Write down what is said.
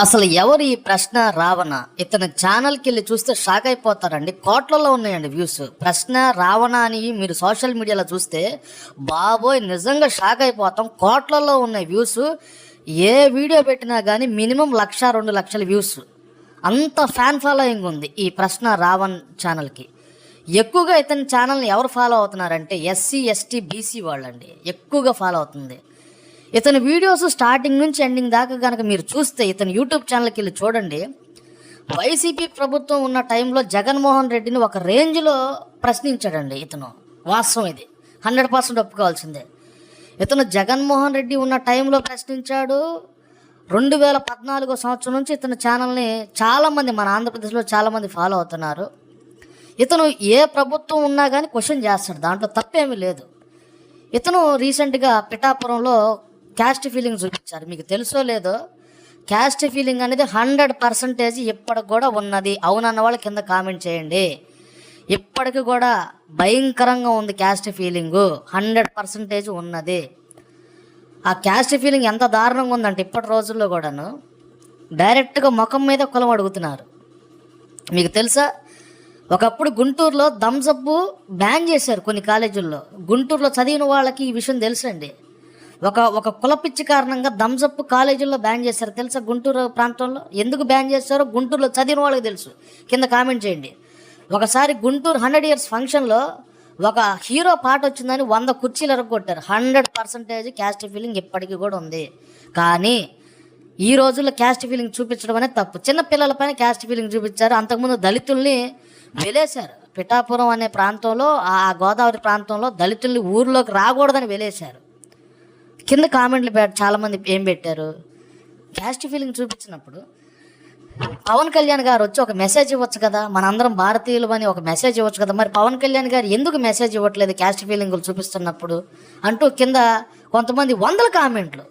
అసలు ఎవరు ఈ ప్రశ్న రావణ? ఇతని ఛానల్కి వెళ్ళి చూస్తే షాక్ అయిపోతారండి. కోట్లలో ఉన్నాయండి వ్యూస్. ప్రశ్న రావణ అని మీరు సోషల్ మీడియాలో చూస్తే బాబోయ్ నిజంగా షాక్ అయిపోతాం. కోట్లలో ఉన్నాయి వ్యూస్. ఏ వీడియో పెట్టినా కానీ మినిమం లక్ష రెండు లక్షల వ్యూస్. అంత ఫ్యాన్ ఫాలోయింగ్ ఉంది ఈ ప్రశ్న రావణ్ ఛానల్కి. ఎక్కువగా ఇతని ఛానల్ని ఎవరు ఫాలో అవుతున్నారంటే ఎస్సీ ఎస్టీ బీసీ వాళ్ళండి. ఎక్కువగా ఫాలో అవుతుంది. ఇతని వీడియోస్ స్టార్టింగ్ నుంచి ఎండింగ్ దాకా కనుక మీరు చూస్తే ఇతని యూట్యూబ్ ఛానల్కి వెళ్ళి చూడండి. వైసీపీ ప్రభుత్వం ఉన్న టైంలో జగన్మోహన్ రెడ్డిని ఒక రేంజ్లో ప్రశ్నించాడండి ఇతను. వాస్తవం ఇది. హండ్రెడ్ పర్సెంట్ ఒప్పుకోవాల్సిందే. ఇతను జగన్మోహన్ రెడ్డి ఉన్న టైంలో ప్రశ్నించాడు. రెండు వేల పద్నాలుగో సంవత్సరం నుంచి ఇతని ఛానల్ని చాలామంది మన ఆంధ్రప్రదేశ్లో చాలామంది ఫాలో అవుతున్నారు. ఇతను ఏ ప్రభుత్వం ఉన్నా కానీ క్వశ్చన్ చేస్తాడు. దాంట్లో తప్పేమీ లేదు. ఇతను రీసెంట్గా పిఠాపురంలో క్యాస్ట్ ఫీలింగ్ చూపించారు. మీకు తెలుసో లేదో క్యాస్ట్ ఫీలింగ్ అనేది హండ్రెడ్ పర్సంటేజ్ ఇప్పటికి కూడా ఉన్నది. అవునన్న వాళ్ళు కింద కామెంట్ చేయండి. ఇప్పటికి కూడా భయంకరంగా ఉంది క్యాస్ట్ ఫీలింగు హండ్రెడ్ పర్సంటేజ్ ఉన్నది. ఆ క్యాస్ట్ ఫీలింగ్ ఎంత దారుణంగా ఉందంటే ఇప్పటి రోజుల్లో కూడాను డైరెక్ట్గా ముఖం మీద కులం అడుగుతున్నారు. మీకు తెలుసా? ఒకప్పుడు గుంటూరులో థమ్సప్ బ్యాన్ చేశారు కొన్ని కాలేజీల్లో గుంటూరులో చదివిన వాళ్ళకి ఈ విషయం తెలుసండి. ఒక ఒక కులపిచ్చి కారణంగా థమ్సప్ కాలేజీల్లో బ్యాన్ చేశారు. తెలుసా గుంటూరు ప్రాంతంలో? ఎందుకు బ్యాన్ చేశారో గుంటూరులో చదివిన వాళ్ళకి తెలుసు. కింద కామెంట్ చేయండి. ఒకసారి గుంటూరు హండ్రెడ్ ఇయర్స్ ఫంక్షన్లో ఒక హీరో పాట వచ్చిందని వంద కుర్చీలు ఎరగొట్టారు. హండ్రెడ్ పర్సంటేజ్ క్యాస్ట్ ఫీలింగ్ ఇప్పటికీ కూడా ఉంది. కానీ ఈ రోజుల్లో క్యాస్ట్ ఫీలింగ్ చూపించడం అనేది తప్పు. చిన్న పిల్లలపైన క్యాస్ట్ ఫీలింగ్ చూపించారు. అంతకుముందు దళితుల్ని వెలేశారు. పిఠాపురం అనే ప్రాంతంలో ఆ గోదావరి ప్రాంతంలో దళితుల్ని ఊర్లోకి రాకూడదని వెలేశారు. కింద కామెంట్లు చాలా చాలామంది ఏం పెట్టారు? క్యాస్ట్ ఫీలింగ్ చూపించినప్పుడు పవన్ కళ్యాణ్ గారు వచ్చి ఒక మెసేజ్ ఇవ్వచ్చు కదా మనందరం భారతీయులు అని ఒక మెసేజ్ ఇవ్వచ్చు కదా మరి పవన్ కళ్యాణ్ గారు ఎందుకు మెసేజ్ ఇవ్వట్లేదు క్యాస్ట్ ఫీలింగులు చూపిస్తున్నప్పుడు? అంటూ కింద కొంతమంది వందల కామెంట్లు.